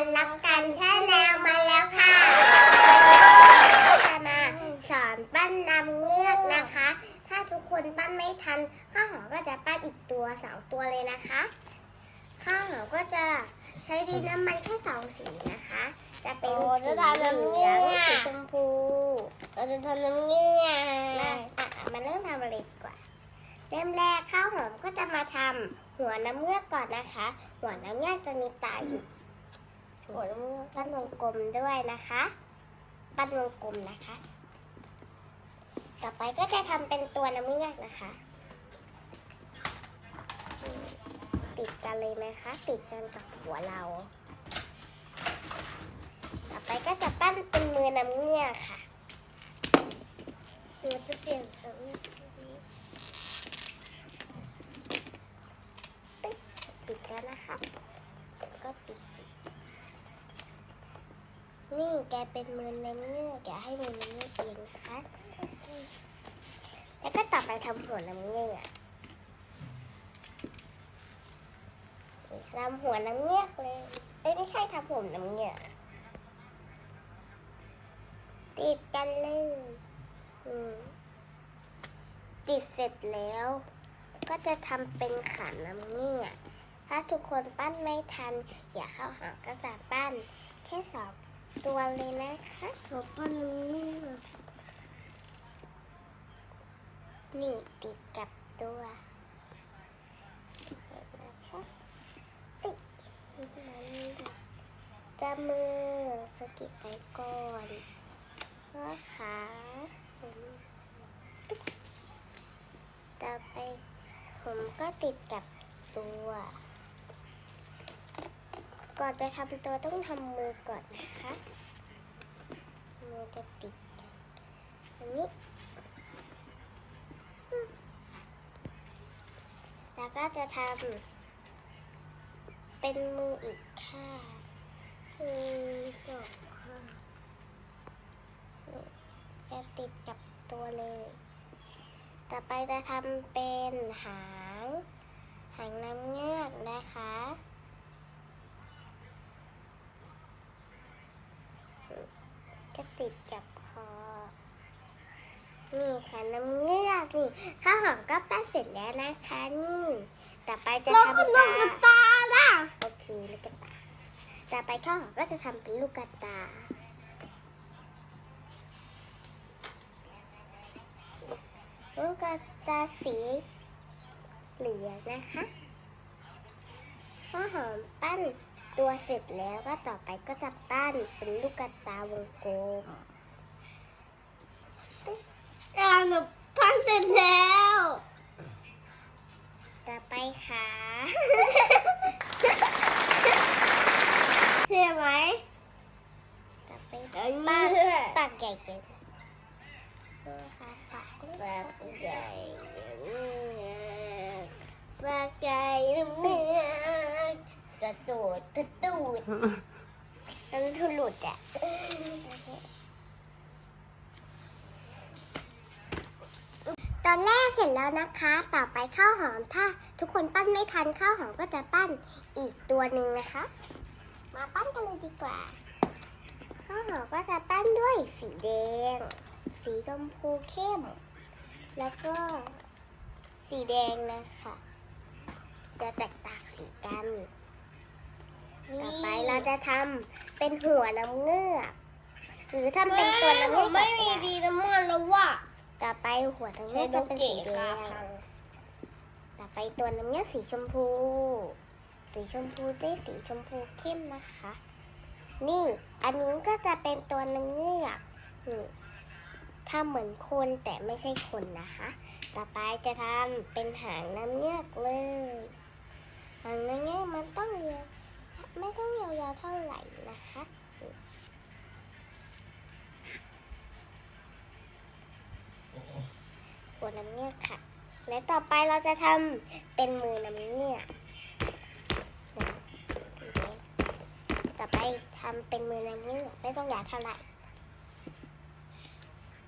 กันรักกันแช่แนวมาแล้วค่ะจะมาสอนปั้นน้ำเงือกนะคะ ถ้าทุกคนปั้นไม่ทันข้าวหอมก็จะปั้นอีกตัวสองตัวเลยนะคะข้าวหอมก็จะใช้ดินน้ำมันแค่สองสีนะคะ จะเป็นสีเหทำน้ำเงืลือกงสีชมพูเราจะทำน้ำเงี้ยมาอะมาเริ่มทำอะไรดีกว่าเริ่มแรกข้าวหอมก็จะมาทำหัวน้ำเงือกก่อนนะคะ หัวน้ำเงือกจะมีตาอยู่ หัวน้ำเงือกปั้นวงกลมด้วยนะคะปั้นวงกลมนะคะ ต่อไปก็จะทำเป็นตัวน้ำเงือกนะคะ ติดกันเลยนะคะ ติดจนกับหัวเรา ต่อไปก็จะปั้นเป็นมือน้ำเงือกค่ะเราจะเปลี่ยนตรงนี้ตึ๊กปิดแล้วนะคะ ก็ปิดปิด นี่แกเป็นมือน้ำเงือกแกให้มือน้ำเงือกเองนะคะ แล้วก็ต่อไปทำหัวน้ำเงือกทำหัวน้ำเงือกเลยเอ้ยไม่ใช่ทำผมน้ำเงือกติดกันเลยนี่ติดเสร็จแล้ว ก็จะทำเป็นขาน้ำเงี้ยกถ้าทุกคนปั้นไม่ทัน อย่าเข้าหาก็จะปั้นแค่สอง ตัวเลยนะคะขอปั้นน้ำเงี้ยนี่ติดกับตัวเห็นนะคะเอ้ยจะมือสะกิดไปก่อนแล้วขาต่อไปผมก็ติดกับตัว ก่อนจะทำตัวต้องทำมือก่อนนะคะ มือจะติดอันนี้ แล้วก็จะทำเป็นมืออีกข้างอืมจบค่ะจะติดกับตัวเลย ต่อไปจะทำเป็นหาง หางน้ำเงือกนะคะ ก็ติดกับคอ นี่ค่ะน้ำเงือกนี่ข้าวหอมก็แป้งเสร็จแล้วนะคะนี่ ต่อไปจะแล้วทำคุณลูกกระตาล่ะโอเคลูกกระตาต่อไปข้าวหอมก็จะทำเป็นลูกกระตาลูกกระตาสีเหลืองนะคะข้าวหอมปั้น ตัวเสร็จแล้วก็ต่อไปก็จะปั้นเป็นลูกกระตาวงกลมอ่าหนูปั้นเสร็จแล้ว ต่อไปขาเสียไหมต่อไปเอ้ยปากเมื่อปากใหญ่เกินดูค่ะปากเล็กปากใหญ่เมื่อปากใหญ่เมื่อจะตูดจะตูดมันทุหลุดอะตอนแรกเสร็จแล้วนะคะ ต่อไปข้าวหอมถ้า ทุกคนปั้นไม่ทันข้าวหอมก็จะปั้นอีกตัวหนึ่งนะคะ มาปั้นกันเลยดีกว่า ข้าวหอมก็จะปั้นด้วยสีแดง สีชมพูเข้ม แล้วก็สีแดงนะคะ จะแตกต่างสีกัน ต่อไปเราจะทำเป็นหัวน้ำเงือกหรือทำเป็นตัวน้ำเงือกไม่ก็มีด้ดีน้ำมันแล้วว่ะต่อไปหัวน้ำเงือกจะเป็นสีแดงต่อไปตัวน้ำเงี้ยสีชมพู สีชมพูได้สีชมพูเข้มนะคะ นี่อันนี้ก็จะเป็นตัวน้ำเงือกนี่ทำเหมือนคนแต่ไม่ใช่คนนะคะ ต่อไปจะทำเป็นหางน้ำเงือกเลย ไม่ต้องยาวๆเท่าไหร่นะคะ หัวน้ำเงือกค่ะ และต่อไปเราจะทำเป็นมือน้ำเงี้ยต่อไปทำเป็นมือน้ำเงี้ยไม่ต้องยาวเท่าไหร่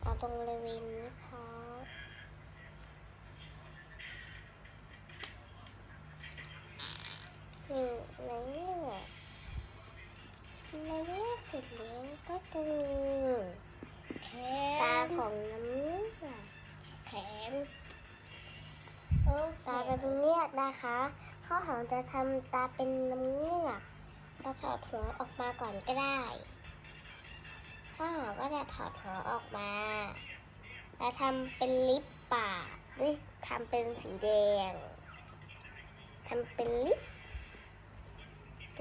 เอาตรงบริเวณนี้ นะคะข้าวหอมจะทำตาเป็นน้ำเงือกเราถอดหัวออกมาก่อนก็ได้ข้าวหอมก็จะถอดหัวออกมา แล้วทำเป็นลิปปากหรือทำเป็นสีแดงทำเป็นลิป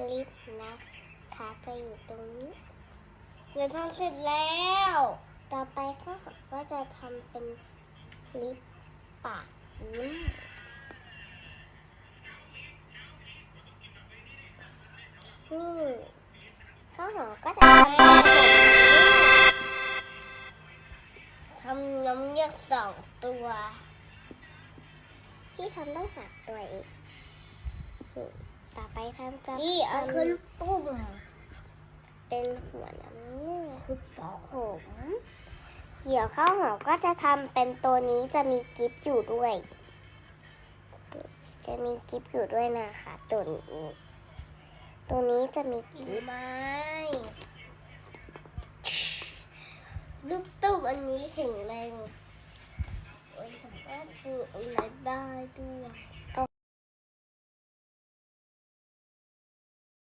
ลิปนะคะจะอยู่ตรงนี้เดี๋ยวทำเสร็จแล้ว ต่อไปข้าวหอมก็จะทำเป็นลิปปากยิ้ม นี่ข้าวหอมก็จะทำเป็นผมทำน้ำเยือกสองตัว ที่ทำต้องสามตัวเองนี่ต่อไปทำจะนี่เอาขึ้นตุ้มเป็นหัวน้ำเงือกคือต่อผมเหี่ยวข้าวหอมก็จะทำเป็นตัวนี้จะมีกิฟต์อยู่ด้วย จะมีกิฟต์อยู่ด้วยนะคะตัวนี้ ตัวนี้จะมีกิ่งกิฟต์ไม้ลูกตุ้มอันนี้แข็งแรงโอ้ยสามารถดูอะไรได้ด้วย